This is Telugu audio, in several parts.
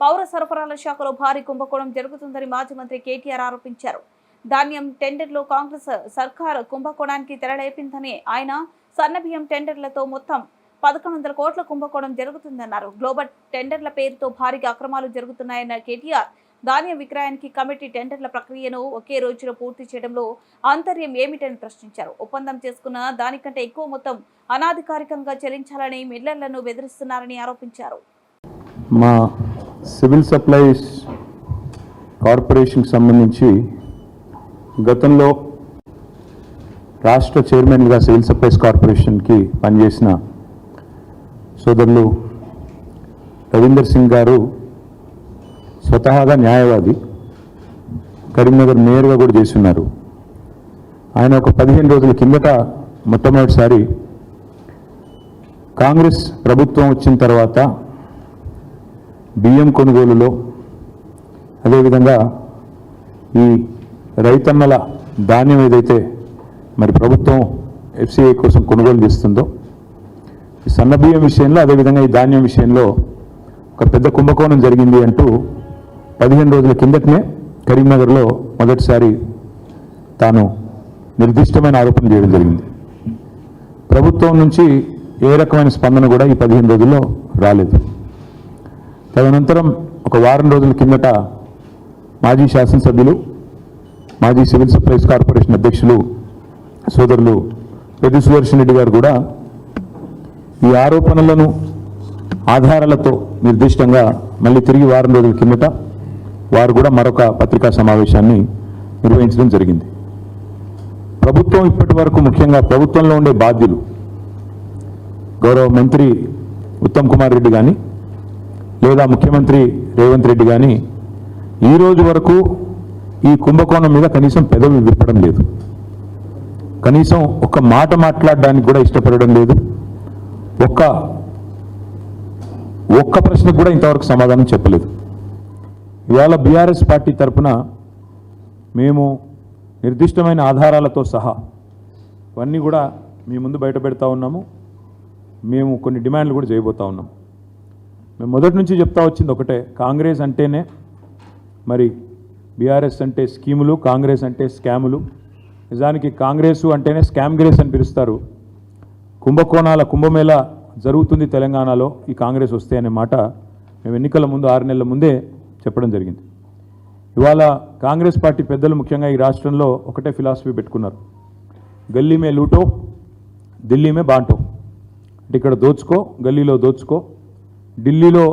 పౌర సరఫరాల శాఖలో భారీ కుంభకోణం జరుగుతుందని మాజీ మంత్రి కేటీఆర్ ఆరోపించారు. ధాన్యం టెండర్లో కాంగ్రెస్ సర్కార్ కుంభకోణానికి తెరలేపిందని ఆయన సన్నబియ్యం టెండర్లతో మొత్తం పదకొండు వందల కోట్ల కుంభకోణం జరుగుతుందన్నారు. గ్లోబల్ టెండర్ల పేరుతో భారీగా అక్రమాలు జరుగుతున్నాయన్న కేటీఆర్ ధాన్యం విక్రయానికి కమిటీ టెండర్ల ప్రక్రియను ఒకే రోజులో పూర్తి చేయడంలో ఆంతర్యం ఏమిటని ప్రశ్నించారు. ఒప్పందం చేసుకున్న దానికంటే ఎక్కువ మొత్తం అనాధికారికంగా చెల్లించాలని మిల్లర్లను బెదిరిస్తున్నారని ఆరోపించారు. మా సివిల్ సప్లైస్ కార్పొరేషన్కి సంబంధించి గతంలో రాష్ట్ర చైర్మన్గా సివిల్ సప్లైస్ కార్పొరేషన్కి పనిచేసిన సోదరులు రవీందర్ సింగ్ గారు స్వతహాగా న్యాయవాది కరీంనగర్ మేయర్గా కూడా చేస్తున్నారు. ఆయన ఒక పదిహేను రోజుల కిందట మొట్టమొదటిసారి కాంగ్రెస్ ప్రభుత్వం వచ్చిన తర్వాత బియ్యం కొనుగోలులో. అదేవిధంగా ఈ రైతన్నల ధాన్యం ఏదైతే మరి ప్రభుత్వం ఎఫ్సిఐ కోసం కొనుగోలు చేస్తుందో ఈ సన్న బియ్యం విషయంలో అదేవిధంగా ఈ ధాన్యం విషయంలో ఒక పెద్ద కుంభకోణం జరిగింది అంటూ పదిహేను రోజుల కిందటనే కరీంనగర్లో మొదటిసారి తాను నిర్దిష్టమైన ఆరోపణ చేయడం జరిగింది. ప్రభుత్వం నుంచి ఏ రకమైన స్పందన కూడా ఈ పదిహేను రోజుల్లో రాలేదు. తదనంతరం ఒక వారం రోజుల కిందట మాజీ శాసనసభ్యులు మాజీ సివిల్ సప్లైస్ కార్పొరేషన్ అధ్యక్షులు సోదరులు రెడ్డి సుదర్శన్ రెడ్డి గారు కూడా ఈ ఆరోపణలను ఆధారాలతో నిర్దిష్టంగా మళ్ళీ తిరిగి వారం రోజుల కిందట వారు కూడా మరొక పత్రికా సమావేశాన్ని నిర్వహించడం జరిగింది. ప్రభుత్వం ఇప్పటి వరకు ముఖ్యంగా ప్రభుత్వంలో ఉండే బాధ్యులు గౌరవ మంత్రి ఉత్తమ్ కుమార్ రెడ్డి కానీ లేదా ముఖ్యమంత్రి రేవంత్ రెడ్డి కానీ ఈ రోజు వరకు ఈ కుంభకోణం మీద కనీసం పెదవి విప్పడం లేదు. కనీసం ఒక్క మాట మాట్లాడడానికి కూడా ఇష్టపడడం లేదు. ఒక్క ఒక్క ప్రశ్నకు కూడా ఇంతవరకు సమాధానం చెప్పలేదు. ఇవాళ బీఆర్ఎస్ పార్టీ తరఫున మేము నిర్దిష్టమైన ఆధారాలతో సహా ఇవన్నీ కూడా మీ ముందు బయట పెడతా ఉన్నాము. మేము కొన్ని డిమాండ్లు కూడా చేయబోతా ఉన్నాం మేము మొదటి నుంచి చెప్తా వచ్చింది ఒకటే. కాంగ్రెస్ అంటేనే మరి బీఆర్ఎస్ అంటే స్కీములు కాంగ్రెస్ అంటే స్కాములు. నిజానికి కాంగ్రెస్ అంటేనే స్కామ్ గ్రేస్ అని పిలుస్తారు. కుంభకోణాల కుంభమేళ జరుగుతుంది తెలంగాణలో ఈ కాంగ్రెస్ వస్తే అనే మాట మేము ఎన్నికల ముందు ఆరు నెలల ముందే చెప్పడం జరిగింది. ఇవాళ కాంగ్రెస్ పార్టీ పెద్దలు ముఖ్యంగా ఈ రాష్ట్రంలో ఒకటే ఫిలాసఫీ పెట్టుకున్నారు. గల్లీ మే లూటో ఢిల్లీ మే బాంటో. అంటే ఇక్కడ దోచుకో గల్లీలో దోచుకో ఢిల్లీలో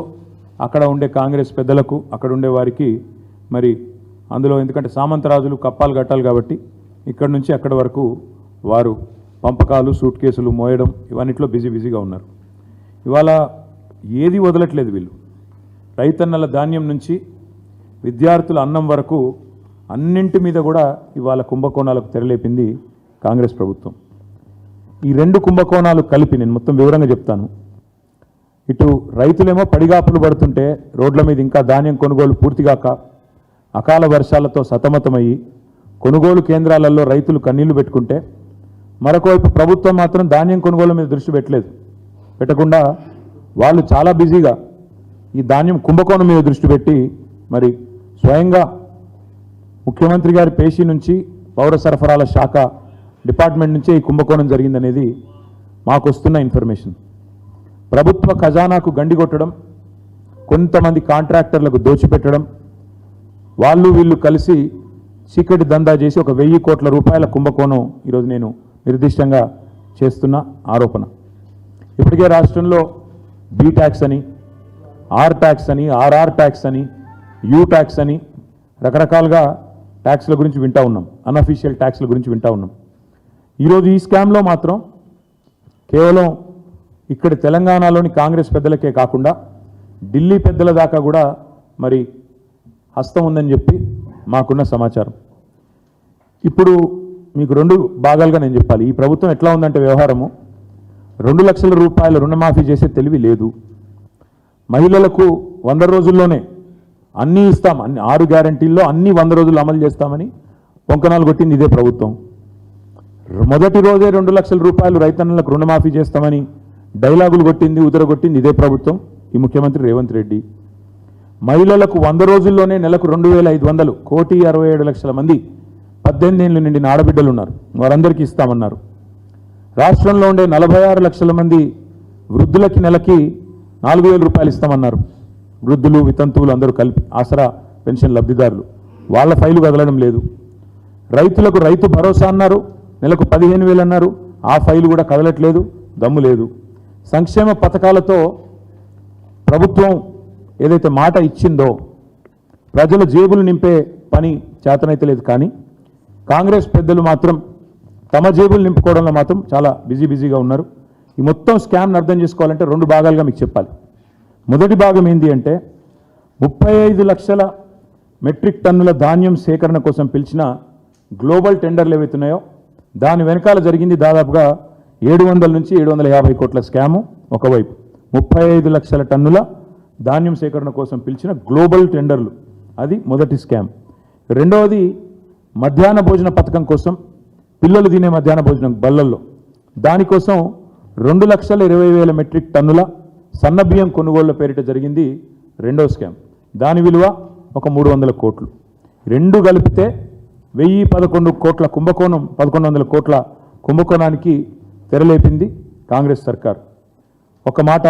అక్కడ ఉండే కాంగ్రెస్ పెద్దలకు అక్కడ ఉండే వారికి మరి అందులో ఎందుకంటే సామంతరాజులు కప్పాలు కట్టాలి కాబట్టి ఇక్కడ నుంచి అక్కడ వరకు వారు పంపకాలు సూట్ కేసులు మోయడం ఇవన్నిట్లో బిజీ బిజీగా ఉన్నారు. ఇవాళ ఏది వదలట్లేదు వీళ్ళు. రైతన్నల ధాన్యం నుంచి విద్యార్థుల అన్నం వరకు అన్నింటి మీద కూడా ఇవాళ కుంభకోణాలకు తెరలేపింది కాంగ్రెస్ ప్రభుత్వం. ఈ రెండు కుంభకోణాలు కలిపి నేను మొత్తం వివరంగా చెప్తాను. ఇటు రైతులేమో పడిగాపులు పడుతుంటే రోడ్ల మీద ఇంకా ధాన్యం కొనుగోలు పూర్తిగాక అకాల వర్షాలతో సతమతమయ్యి కొనుగోలు కేంద్రాలలో రైతులు కన్నీళ్ళు పెట్టుకుంటే మరొకవైపు ప్రభుత్వం మాత్రం ధాన్యం కొనుగోలు మీద దృష్టి పెట్టలేదు. పెట్టకుండా వాళ్ళు చాలా బిజీగా ఈ ధాన్యం కుంభకోణం మీద దృష్టి పెట్టి మరి స్వయంగా ముఖ్యమంత్రి గారి పేషీ నుంచి పౌర సరఫరాల శాఖ డిపార్ట్మెంట్ నుంచే ఈ కుంభకోణం జరిగిందనేది మాకు వస్తున్న ఇన్ఫర్మేషన్. ప్రభుత్వ ఖజానాకు గండి కొట్టడం కొంతమంది కాంట్రాక్టర్లకు దోచిపెట్టడం వాళ్ళు వీళ్ళు కలిసి చీకటి దందా చేసి ఒక వెయ్యి కోట్ల రూపాయల కుంభకోణం ఈరోజు నేను నిర్దిష్టంగా చేస్తున్న ఆరోపణ. ఇప్పటికే రాష్ట్రంలో బీ ట్యాక్స్ అని ఆర్ ట్యాక్స్ అని ఆర్ఆర్ ట్యాక్స్ అని యూ ట్యాక్స్ అని రకరకాలుగా ట్యాక్స్ల గురించి వింటా ఉన్నాం. అన్అఫీషియల్ ట్యాక్స్ల గురించి వింటా ఉన్నాం. ఈరోజు ఈ స్కామ్లో మాత్రం కేవలం ఇక్కడ తెలంగాణలోని కాంగ్రెస్ పెద్దలకే కాకుండా ఢిల్లీ పెద్దల దాకా కూడా మరి హస్తం ఉందని చెప్పి మాకున్న సమాచారం. ఇప్పుడు మీకు రెండు భాగాలుగా నేను చెప్పాలి. ఈ ప్రభుత్వం ఎట్లా ఉందంటే వ్యవహారము రెండు లక్షల రూపాయల రుణమాఫీ చేసే తెలివి లేదు. మహిళలకు వంద రోజుల్లోనే అన్నీ ఇస్తాం అన్ని ఆరు గ్యారంటీల్లో అన్ని వంద రోజులు అమలు చేస్తామని పొంకనాలు కొట్టింది ఇదే ప్రభుత్వం. మొదటి రోజే రెండు లక్షల రూపాయలు రైతన్నలకు రుణమాఫీ చేస్తామని డైలాగులు కొట్టింది ఉదరగొట్టింది ఇదే ప్రభుత్వం. ఈ ముఖ్యమంత్రి రేవంత్ రెడ్డి. మహిళలకు వంద రోజుల్లోనే నెలకు రెండు వేల ఐదు వందలు కోటి అరవై ఏడు లక్షల మంది పద్దెనిమిది ఏళ్ళు నిండిన ఆడబిడ్డలు ఉన్నారు వారందరికీ ఇస్తామన్నారు. రాష్ట్రంలో ఉండే నలభై ఆరు లక్షల మంది వృద్ధులకి నెలకి నాలుగు వేల రూపాయలు ఇస్తామన్నారు. వృద్ధులు వితంతువులు అందరూ కలిపి ఆసరా పెన్షన్ లబ్ధిదారులు. వాళ్ళ ఫైలు కదలడం లేదు. రైతులకు రైతు భరోసా అన్నారు. నెలకు పదిహేను వేలు అన్నారు. ఆ ఫైలు కూడా కదలట్లేదు దమ్ము లేదు. సంక్షేమ పథకాలతో ప్రభుత్వం ఏదైతే మాట ఇచ్చిందో ప్రజల జేబులు నింపే పని చేతనైతే లేదు కానీ కాంగ్రెస్ పెద్దలు మాత్రం తమ జేబులు నింపుకోవడంలో మాత్రం చాలా బిజీ బిజీగా ఉన్నారు. ఈ మొత్తం స్కామ్ను అర్థం చేసుకోవాలంటే రెండు భాగాలుగా మీకు చెప్పాలి. మొదటి భాగం ఏంటి అంటే ముప్పై ఐదు లక్షల మెట్రిక్ టన్నుల ధాన్యం సేకరణ కోసం పిలిచిన గ్లోబల్ టెండర్లు ఏవైతున్నాయో దాని వెనకాల జరిగింది దాదాపుగా ఏడు వందల నుంచి ఏడు వందల యాభై కోట్ల స్కాము ఒకవైపు. ముప్పై ఐదు లక్షల టన్నుల ధాన్యం సేకరణ కోసం పిలిచిన గ్లోబల్ టెండర్లు. అది మొదటి స్కామ్. రెండవది మధ్యాహ్న భోజన పథకం కోసం పిల్లలు తినే మధ్యాహ్న భోజనం బళ్ళల్లో దానికోసం రెండు లక్షల ఇరవై వేల మెట్రిక్ టన్నుల సన్న బియ్యం కొనుగోళ్ళ పేరిట జరిగింది రెండో స్కామ్. దాని విలువ ఒక మూడు వందల కోట్లు. రెండు కలిపితే వెయ్యి పదకొండు కోట్ల కుంభకోణం పదకొండు వందల కోట్ల కుంభకోణానికి తెరలేపింది కాంగ్రెస్ సర్కార్. ఒక మాట